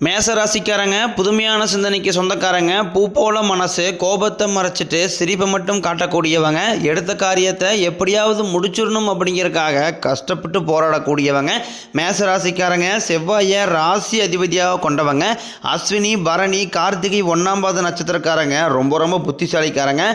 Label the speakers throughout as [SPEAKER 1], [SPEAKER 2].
[SPEAKER 1] மேசராசிக்காரங்க புதுமையான சிந்தனைக்கு சொந்தக்காரங்க பூ போல மனசு கோபத்தை மறைச்சிட்டு சிரிப்பை மட்டும் காட்டக்கூடியவங்க எடுத்த காரியத்தை எப்படியாவது முடிச்சிடணும் அப்படிங்கிறதுக்காக கஷ்டப்பட்டு போராடக்கூடியவங்க மேசராசிக்காரங்க செவ்வாயை ராசி அதிபதியாக கொண்டவங்க அஸ்வினி பரணி கார்த்திகை ஒன்றாம் பாத நட்சத்திரக்காரங்க ரொம்ப ரொம்ப புத்திசாலிக்காரங்க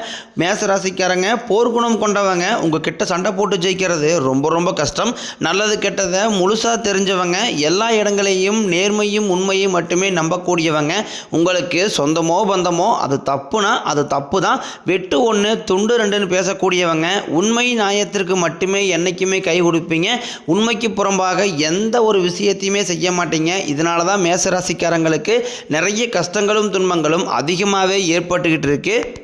[SPEAKER 1] மேசராசிக்காரங்க போர்க்குணம் கொண்டவங்க உங்கள் கிட்ட சண்டை போட்டு ஜெயிக்கிறது ரொம்ப ரொம்ப கஷ்டம் நல்லது கெட்டதை முழுசாக தெரிஞ்சவங்க எல்லா இடங்களையும் நேர்மையும் உண்மையும் மட்டுமே நம்பக்கூடியவங்க. உங்களுக்கு சொந்தமோ பந்தமோ அது தப்புனா அது தப்பு தான் வெட்டு ஒன்று துண்டு ரெண்டுன்னு பேசக்கூடியவங்க உண்மை நியாயத்திற்கு மட்டுமே என்றைக்குமே கை கொடுப்பீங்க. உண்மைக்கு புறம்பாக எந்த ஒரு விஷயத்தையுமே செய்ய மாட்டீங்க. இதனால தான் மேசராசிக்காரங்களுக்கு நிறைய கஷ்டங்களும் துன்பங்களும் அதிகமாகவே ஏற்பட்டுக்கிட்டு இருக்குது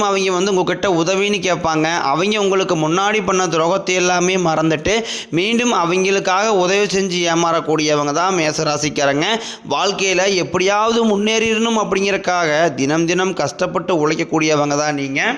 [SPEAKER 1] அவங்க வந்து உங்ககிட்ட உதவின்னு கேட்பாங்க. அவங்க உங்களுக்கு முன்னாடி பண்ண துரோகத்தை எல்லாமே மறந்துட்டு மீண்டும் அவங்களுக்காக உதவி செஞ்சு ஏமாறக்கூடியவங்க தான் மேசராசிக்காரங்க. வாழ்க்கையில் எப்படியாவது முன்னேறிடணும் அப்படிங்கிறக்காக தினம் தினம் கஷ்டப்பட்டு உழைக்கக்கூடியவங்க தான் நீங்கள்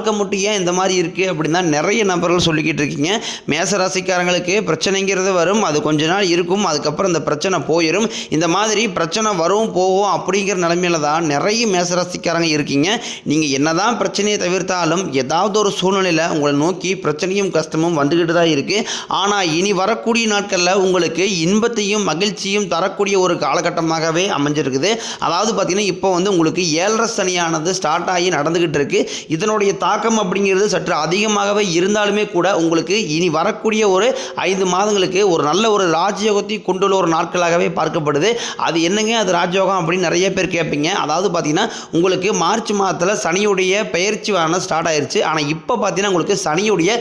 [SPEAKER 1] மட்டும் ஏன் இந்த மாதிரி இருக்குது அப்படின்னு தான் நிறைய நபர்கள் சொல்லிக்கிட்டு இருக்கீங்க. மேசராசிக்காரங்களுக்கு பிரச்சனைங்கிறது வரும் அது கொஞ்ச நாள் இருக்கும் அதுக்கப்புறம் இந்த பிரச்சனை போயிடும் இந்த மாதிரி பிரச்சனை வரும் போகும் அப்படிங்கிற நிலைமையில தான் நிறைய மேசராசிக்காரங்க இருக்கீங்க. நீங்கள் என்னதான் பிரச்சனையை தவிர்த்தாலும் ஏதாவது ஒரு சூழ்நிலையில் உங்களை நோக்கி பிரச்சனையும் கஷ்டமும் வந்துக்கிட்டு தான் இருக்குது ஆனால் இனி வரக்கூடிய நாட்களில் உங்களுக்கு இன்பத்தையும் மகிழ்ச்சியும் தரக்கூடிய ஒரு காலகட்டமாகவே அமைஞ்சிருக்குது. அதாவது பார்த்தீங்கன்னா இப்போ வந்து உங்களுக்கு ஏழரை சனியானது ஸ்டார்ட் ஆகி நடந்துக்கிட்டு இருக்கு. இதனுடைய தாக்கம் அப்படிங்கிறது சற்று அதிகமாகவே இருந்தாலுமே கூட உங்களுக்கு இனி வரக்கூடிய ஒரு ஐந்து மாதங்களுக்கு ஒரு நல்ல ஒரு ராஜயோகத்தை கொண்டுள்ள ஒரு நாட்களாகவே பார்க்கப்படுது. அது என்னங்க? அது ராஜயோகம் அப்படின்னு நிறைய பேர் கேட்பீங்க. அதாவது பார்த்தீங்கன்னா உங்களுக்கு மார்ச் மாதத்தில் சனியுடைய பயிற்சியானது ஸ்டார்ட் ஆயிருச்சு. ஆனால் இப்போ பார்த்தீங்கன்னா உங்களுக்கு சனியுடைய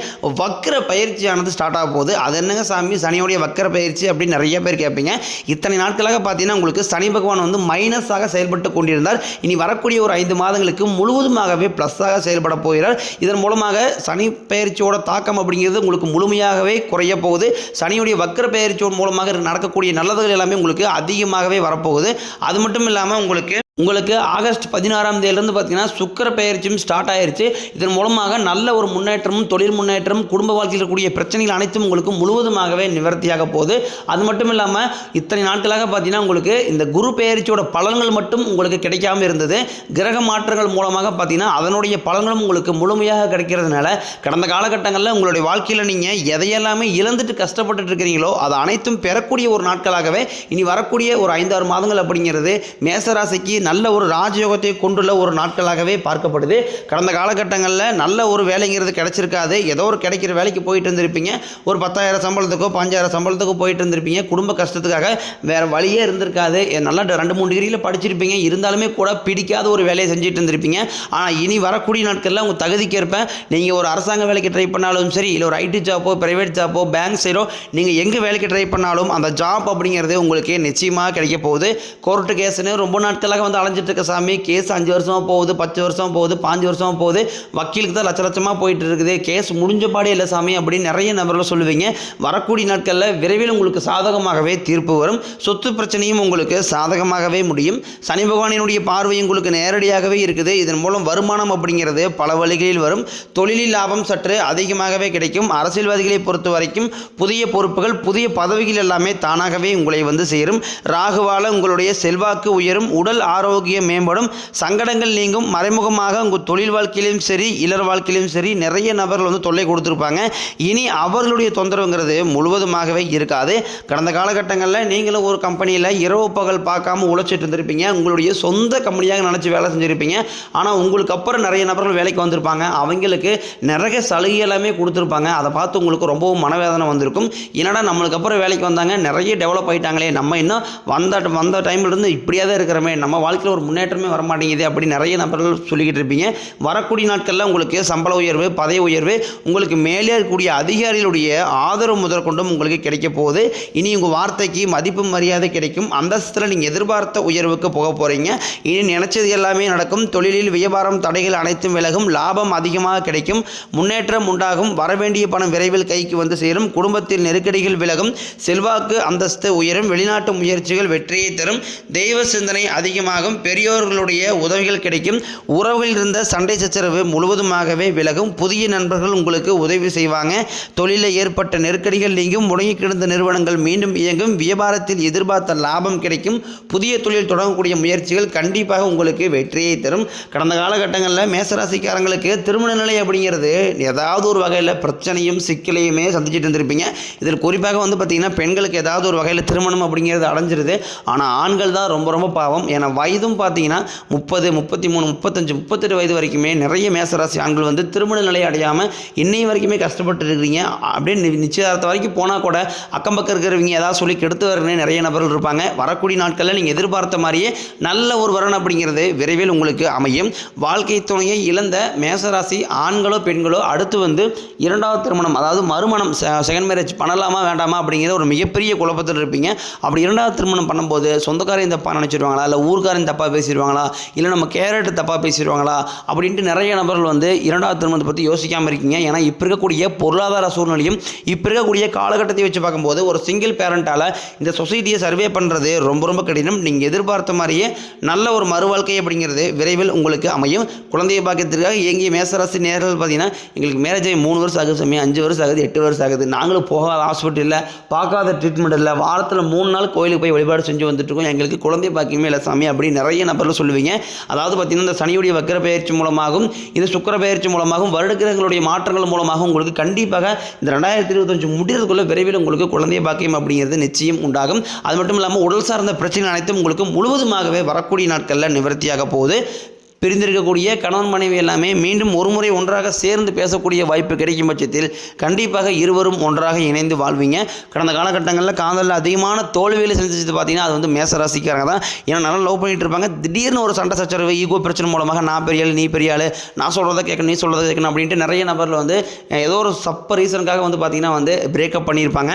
[SPEAKER 1] வக்கர பயிற்சியானது ஸ்டார்ட் ஆக போகுது. அது என்னங்க சாமி? சனியுடைய வக்கர பயிற்சி அப்படின்னு நிறைய பேர் கேட்பீங்க. இத்தனை நாட்களாக பார்த்தீங்கன்னா உங்களுக்கு சனி பகவான் வந்து மைனஸாக செயல்பட்டு கொண்டிருந்தார். இனி வரக்கூடிய ஒரு ஐந்து மாதங்களுக்கு முழுவதுமாகவே ப்ளஸ்ஸாக செயல்பட போகிறார் இதன் மூலமாக சனி பயிற்சியோட தாக்கம் அப்படிங்கிறது உங்களுக்கு முழுமையாகவே குறைய போகுது. சனியுடைய வக்கர பயிற்சியோட மூலமாக நடக்கக்கூடிய நல்லதுகள் எல்லாமே உங்களுக்கு அதிகமாகவே வரப்போகுது. அது மட்டும் இல்லாமல் உங்களுக்கு உங்களுக்கு ஆகஸ்ட் பதினாறாம் தேதியிலேருந்து பார்த்தீங்கன்னா சுக்கர பயிற்சியும் ஸ்டார்ட் ஆயிருச்சு. இதன் மூலமாக நல்ல ஒரு முன்னேற்றமும் தொழில் முன்னேற்றம் குடும்ப வாழ்க்கையில் இருக்கக்கூடிய பிரச்சனைகள் அனைத்தும் உங்களுக்கு முழுவதுமாகவே நிவர்த்தியாக போகுது. அது மட்டும் இல்லாமல் இத்தனை நாட்களாக பார்த்தீங்கன்னா உங்களுக்கு இந்த குரு பயிற்சியோட பலன்கள் மட்டும் உங்களுக்கு கிடைக்காம இருந்தது. கிரக மாற்றங்கள் மூலமாக பார்த்தீங்கன்னா அதனுடைய பலன்களும் உங்களுக்கு முழுமையாக கிடைக்கிறதுனால கடந்த காலகட்டங்களில் உங்களுடைய வாழ்க்கையில் நீங்கள் எதையெல்லாமே இழந்துட்டு கஷ்டப்பட்டுட்டு இருக்கிறீங்களோ அது அனைத்தும் பெறக்கூடிய ஒரு நாட்களாகவே இனி வரக்கூடிய ஒரு ஐந்தாறு மாதங்கள் அப்படிங்கிறது மேசராசிக்கு நல்ல ஒரு ராஜயோகத்தை கொண்டுள்ள ஒரு நாட்களாகவே பார்க்கப்படுது. கடந்த காலகட்டங்களில் நல்ல ஒரு வேலைங்கிறது கிடச்சிருக்காது. ஏதோ ஒரு கிடைக்கிற வேலைக்கு போயிட்டு இருந்திருப்பீங்க ஒரு பத்தாயிரம் சம்பளத்துக்கோ பஞ்சாயிரம் சம்பளத்துக்கோ போயிட்டு இருந்திருப்பீங்க குடும்ப கஷ்டத்துக்காக வேறு வழியே இருந்திருக்காது. நல்லா ரெண்டு மூணு டிகிரியில் படிச்சிருப்பீங்க. இருந்தாலுமே கூட பிடிக்காத ஒரு வேலையை செஞ்சுட்டு இருந்திருப்பீங்க. ஆனால் இனி வரக்கூடிய நாட்களில் உங்கள் தகுதிக்கேற்ப நீங்கள் ஒரு அரசாங்க வேலைக்கு ட்ரை பண்ணாலும் சரி இல்லை ஒரு ஐடி ஜாப்போ ப்ரைவேட் ஜாப்போ பேங்க் சைடோ நீங்கள் எங்கே வேலைக்கு ட்ரை பண்ணாலும் அந்த ஜாப் அப்படிங்கிறது உங்களுக்கு நிச்சயமாக கிடைக்க போகுது. கோர்ட்டு கேஸ்னு ரொம்ப நாட்களாக வந்து அலைஞ்சிட்டு இருக்க சாமி கேஸ் அஞ்சு வருஷமாக போகுது பத்து வருஷம் போகுது பாஞ்சு வருஷமாக போகுது வக்கீலுக்கு தான் லட்ச லட்சமாக போயிட்டு இருக்குது கேஸ் முடிஞ்ச பாடே இல்லை சாமி அப்படின்னு நிறைய நபர்கள் சொல்லுவீங்க. வரக்கூடிய நாட்களில் விரைவில் உங்களுக்கு சாதகமாகவே தீர்ப்பு வரும். சொத்து பிரச்சனையும் உங்களுக்கு சாதகமாகவே முடியும். சனி பகவானினுடைய பார்வை உங்களுக்கு நேரடியாகவே இருக்குது. இதன் மூலம் வருமானம் அப்படிங்கிறது பல வழிகளில் வரும். தொழிலில் லாபம் சற்று அதிகமாகவே கிடைக்கும். அரசியல்வாதிகளை பொறுத்த வரைக்கும் புதிய பொறுப்புகள் புதிய பதவிகள் எல்லாமே தானாகவே உங்களை வந்து சேரும். ராகுவால உங்களுடைய செல்வாக்கு உயரும். உடல் ஆரோக்கியம் ஆரோக்கியம் மேம்படும். சங்கடங்கள் நீங்கும். மறைமுகமாக உங்கள் தொழில் வாழ்க்கையிலும் சரி இளர் வாழ்க்கையிலும் சரி நிறைய நபர்கள் வந்து தொல்லை கொடுத்துருப்பாங்க. இனி அவர்களுடைய தொந்தரவுங்கிறது முழுவதுமாகவே இருக்காது. கடந்த காலகட்டங்களில் நீங்களும் ஒரு கம்பெனியில் இரவு பகல் பார்க்காம உழைச்சிட்டு இருந்திருப்பீங்க. உங்களுடைய சொந்த கம்பெனியாக நினச்சி வேலை செஞ்சுருப்பீங்க. ஆனால் உங்களுக்கு அப்புறம் நிறைய நபர்கள் வேலைக்கு வந்திருப்பாங்க. அவங்களுக்கு நிறைய சலுகை எல்லாமே கொடுத்துருப்பாங்க. அதை பார்த்து உங்களுக்கு ரொம்பவும் மனவேதனை வந்திருக்கும். என்னடா நம்மளுக்கு அப்புறம் வேலைக்கு வந்தாங்க? நிறைய டெவலப் ஆகிட்டாங்களே நம்ம இன்னும் வந்த வந்த டைம்லேருந்து இப்படியே தான் இருக்கிறோமே. நம்ம வாழ்க்கையில் ஒரு முன்னேற்றமே வர மாட்டேங்குது அப்படி நிறைய நபர்கள் சொல்லிக்கிட்டு இருப்பீங்க. வரக்கூடிய நாட்களில் உங்களுக்கு சம்பள உயர்வு பதவி உயர்வு உங்களுக்கு மேலே இருக்கக்கூடிய அதிகாரிகளுடைய ஆதரவு முதற்கொண்டும் உங்களுக்கு கிடைக்க போகுது. இனி உங்கள் வார்த்தைக்கு மதிப்பு மரியாதை கிடைக்கும். அந்தஸ்தில் நீங்கள் எதிர்பார்த்த உயர்வுக்கு போக போகிறீங்க இனி நினைச்சது எல்லாமே நடக்கும். தொழிலில் வியாபாரம் தடைகள் அனைத்தும் விலகும். லாபம் அதிகமாக கிடைக்கும். முன்னேற்றம் உண்டாகும். வரவேண்டிய பணம் விரைவில் கைக்கு வந்து சேரும். குடும்பத்தில் நெருக்கடிகள் விலகும். செல்வாக்கு அந்தஸ்து உயரும். வெளிநாட்டு முயற்சிகள் வெற்றியை தரும். தெய்வ சிந்தனை அதிகமாக அதிகமாகும் பெரியோர்களுடைய உதவிகள் கிடைக்கும். உறவுகளில் இருந்த சண்டை சச்சரவு முழுவதுமாகவே விலகும். புதிய நண்பர்கள் உங்களுக்கு உதவி செய்வாங்க. தொழிலில் ஏற்பட்ட நெருக்கடிகள் நீங்கும். முடங்கி கிடந்த நிறுவனங்கள் மீண்டும் இயங்கும். வியாபாரத்தில் எதிர்பார்த்த லாபம் கிடைக்கும். புதிய தொழில் தொடங்கக்கூடிய முயற்சிகள் கண்டிப்பாக உங்களுக்கு வெற்றியை தரும். கடந்த காலகட்டங்களில் மேசராசிக்காரங்களுக்கு திருமண நிலை அப்படிங்கிறது ஏதாவது ஒரு வகையில் பிரச்சனையும் சிக்கலையுமே சந்திச்சுட்டு இருந்திருப்பீங்க. இதில் குறிப்பாக வந்து பார்த்திங்கன்னா பெண்களுக்கு ஏதாவது ஒரு வகையில் திருமணம் அப்படிங்கிறது அடைஞ்சிருது. ஆனால் ஆண்கள் தான் ரொம்ப ரொம்ப பாவம். ஏன்னா வயதும் பார்த்தீங்கன்னா முப்பது முப்பத்தி மூணு முப்பத்தஞ்சு முப்பத்தெட்டு வயது வரைக்குமே நிறைய மேசராசி ஆண்கள் வந்து திருமண நிலை அடையாமல் இன்னை வரைக்குமே கஷ்டப்பட்டு இருக்கிறீங்க. அப்படியே நி- நிச்சயதார்த்தம் வரைக்கும் போனால் கூட அக்கம் பக்கம் இருக்கிறவங்க ஏதாவது சொல்லி கெடுத்து வரனே நிறைய நபர்கள் இருப்பாங்க. வரக்கூடிய நாட்களில் நீங்கள் எதிர்பார்த்த மாதிரியே நல்ல ஒரு வரணும் அப்படிங்கிறது விரைவில் உங்களுக்கு அமையும். வாழ்க்கை துணையை இழந்த மேசராசி ஆண்களோ பெண்களோ அடுத்து வந்து இரண்டாவது திருமணம் அதாவது மறுமணம் செகண்ட் மேரேஜ் பண்ணலாமா வேண்டாமா அப்படிங்கிற ஒரு மிகப்பெரிய குழப்பத்தில் இருப்பீங்க. அப்படி இரண்டாவது திருமணம் பண்ணும்போது சொந்தக்காரன் இந்த பணம் நினச்சிடுவாங்களா இல்லை ஊர்க்காரையும் தப்பாக பேசிடுவாங்களா? இல்லை நம்ம கேரட்டு தப்பாக பேசிடுவாங்களா? அப்படின்ட்டு நிறைய நபர்கள் வந்து இரண்டாவது திருமணத்தை பற்றி யோசிக்காமல் இருக்கீங்க. ஏன்னா இப்போ இருக்கக்கூடிய பொருளாதார சூழ்நிலையும் இப்போ இருக்கக்கூடிய காலகட்டத்தை வச்சு பார்க்கும்போது ஒரு சிங்கிள் பேரண்டால் இந்த சொசைட்டியை சர்வே பண்ணுறது ரொம்ப ரொம்ப கடினம். நீங்கள் எதிர்பார்த்த மாதிரியே நல்ல ஒரு மறுவாழ்க்கை அப்படிங்கிறது விரைவில் உங்களுக்கு அமையும். குழந்தைய பாக்கியத்திற்காக இயங்கிய மேசராசி நேர்கள் பார்த்தீங்கன்னா எங்களுக்கு மேரேஜ் ஆகி மூணு வருஷம் ஆகுது சாமி அஞ்சு வருஷம் ஆகுது எட்டு வருஷம் ஆகுது. நாங்களும் போகாத ஹாஸ்பிட்டல் இல்லை பார்க்காத ட்ரீட்மெண்ட் இல்லை. வாரத்தில் மூணு நாள் கோயிலுக்கு போய் வழிபாடு செஞ்சு வந்துட்டு இருக்கோம். எங்களுக்கு குழந்தை பாக்கியமே இல்லை சாமி அப்படின்னு நிறைய நபர்கள் சொல்லுவீங்க. அதாவது பார்த்தீங்கன்னா இந்த சனியுடைய வக்கர பயிற்சி மூலமாகவும் இது சுக்கர பயிற்சி மூலமாகவும் வருடகிரகங்களுடைய மாற்றங்கள் மூலமாகவும் உங்களுக்கு கண்டிப்பாக இந்த ரெண்டாயிரத்தி இருபத்தஞ்சு முடிகிறதுக்குள்ள விரைவில் உங்களுக்கு குழந்தைய பாக்கியம் அப்படிங்கிறது நிச்சயம் உண்டாகும். அது மட்டும் இல்லாமல் உடல் சார்ந்த பிரச்சனை அனைத்தும் உங்களுக்கு முழுவதுமாகவே வரக்கூடிய நாட்களில் நிவர்த்தியாக போகுது. பிரிந்திருக்கக்கூடிய கணவன் மனைவி எல்லாமே மீண்டும் ஒருமுறை ஒன்றாக சேர்ந்து பேசக்கூடிய வாய்ப்பு கிடைக்கும் பட்சத்தில் கண்டிப்பாக இருவரும் ஒன்றாக இணைந்து வாழ்வீங்க. கடந்த காலகட்டங்களில் காதலில் அதிகமான தோல்வியில் சந்திச்சது பார்த்தீங்கன்னா அது வந்து மேசராசிக்காரங்க தான். ஏன்னா நல்லா லவ் பண்ணிட்டு இருப்பாங்க. திடீர்னு ஒரு சண்டை சச்சரவு ஈகோ பிரச்சனை மூலமாக நான் பெரியாள் நீ பெரிய ஆள் நான் சொல்கிறத கேட்கணும் நீ சொல்கிறத கேட்கணும் அப்படின்ட்டு நிறைய நபர்கள் வந்து ஏதோ ஒரு சப்ப ரீசனுக்காக வந்து பார்த்தீங்கன்னா வந்து பிரேக்கப் பண்ணியிருப்பாங்க.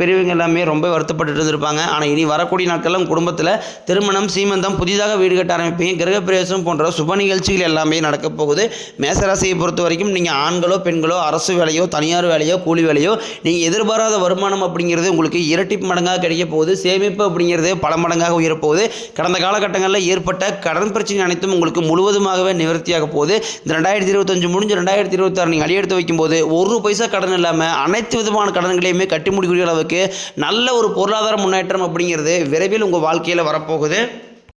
[SPEAKER 1] பெரியவங்க எல்லாமே ரொம்ப வருத்தப்பட்டு இருந்திருப்பாங்க. ஆனால் இனி வரக்கூடிய நாட்களும் குடும்பத்தில் திருமணம் சீமந்தம் புதிதாக வீடு கட்ட ஆரம்பிப்பீங்க கிரகப்பிரவேசம் போன்ற சுப நிகழ்ச்சிகள் எல்லாமே நடக்கப் போகுது. மேசராசியை பொறுத்த வரைக்கும் நீங்கள் ஆண்களோ பெண்களோ அரசு வேலையோ தனியார் வேலையோ கூலி வேலையோ நீங்கள் எதிர்பாராத வருமானம் அப்படிங்கிறது உங்களுக்கு இரட்டிப்பு மடங்காக கிடைக்க போகுது. சேமிப்பு அப்படிங்கிறது பல மடங்காக உயரப்போகுது கடந்த காலகட்டங்களில் ஏற்பட்ட கடன் பிரச்சனை அனைத்தும் உங்களுக்கு முழுவதுமாகவே நிவர்த்தியாக போகுது. இந்த ரெண்டாயிரத்தி இருபத்தஞ்சு முடிஞ்சு ரெண்டாயிரத்தி இருபத்தாறு நீங்கள் அடியெடுத்து வைக்கும்போது ஒரு பைசா கடன் இல்லாமல் அனைத்து விதமான கடன்களையுமே கட்டி முடிக்கக்கூடிய அளவுக்கு நல்ல ஒரு பொருளாதார முன்னேற்றம் அப்படிங்கிறது விரைவில் உங்கள் வாழ்க்கையில் வரப்போகுது.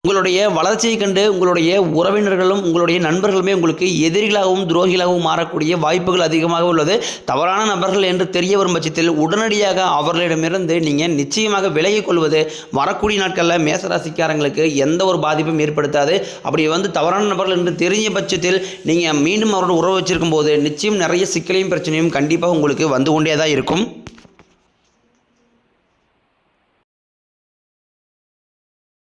[SPEAKER 1] உங்களுடைய வளர்ச்சியை கண்டு உங்களுடைய உறவினர்களும் உங்களுடைய நண்பர்களுமே உங்களுக்கு எதிரிகளாகவும் துரோகிகளாகவும் மாறக்கூடிய வாய்ப்புகள் அதிகமாக உள்ளது. தவறான நபர்கள் என்று தெரிய வரும் பட்சத்தில் உடனடியாக அவர்களிடமிருந்து நீங்கள் நிச்சயமாக விலகிக் கொள்வது வரக்கூடிய நாட்களில் மேசராசிக்காரங்களுக்கு எந்த ஒரு பாதிப்பும் ஏற்படுத்தாது. அப்படி வந்து தவறான நபர்கள் என்று தெரிஞ்ச பட்சத்தில் நீங்கள் மீண்டும் அவரோட உறவு வச்சிருக்கும் போது நிச்சயம் நிறைய சிக்கலையும் பிரச்சனையும் கண்டிப்பாக உங்களுக்கு வந்து கொண்டே தான் இருக்கும்.